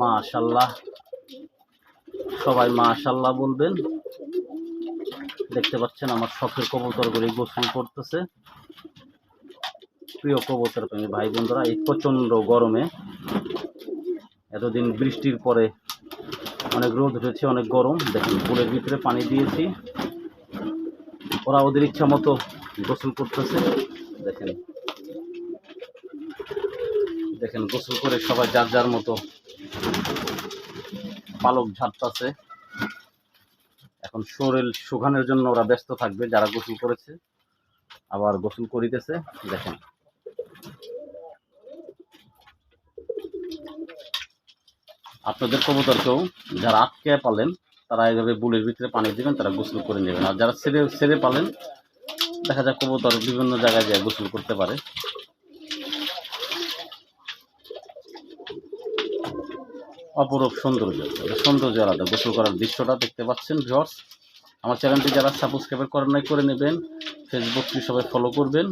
মাশাল্লাহ সবাই মাশাল্লাহ বলবেন। দেখতে পাচ্ছেন আমার শখের কবুতর কবুতরগুলি গোসল করতেছে। প্রিয় কবুতর প্রেমী ভাই বন্ধুরা, এই প্রচণ্ড গরমে এতদিন বৃষ্টির পরে অনেক রোদ উঠেছে, অনেক গরম। দেখুন, পুলের ভিতরে পানি দিয়েছি। ওরা ওদের ইচ্ছা মতো গোসল করতেছে। দেখেন দেখেন গোসল করে সবাই যার যার মতো পালক ঝাড়তাছে এখন শরীর শুকানোর জন্য ওরা ব্যস্ত থাকবে, যারা গোসল করেছে। আবার গোসল করিতেছে, দেখেন। আপনাদের কবুতরকেও যারা আটকে পালেন, তারা এইভাবে বুলের ভিতরে পানি দিবেন, তারা গোসল করে নেবেন। আর যারা ছেড়ে ছেড়ে পালেন, দেখা যায় কবুতর বিভিন্ন জায়গায় যায় গোসল করতে পারে। অপরূপ সৌন্দর্য। সৌন্দর্য আলাদা। গোসল করার দৃশ্যটা দেখতে পাচ্ছেন ভিওর্স আমার চ্যানেলটি যারা সাবস্ক্রাইব করেন নাই, করে নেবেন। ফেসবুকটি সবাই ফলো করবেন।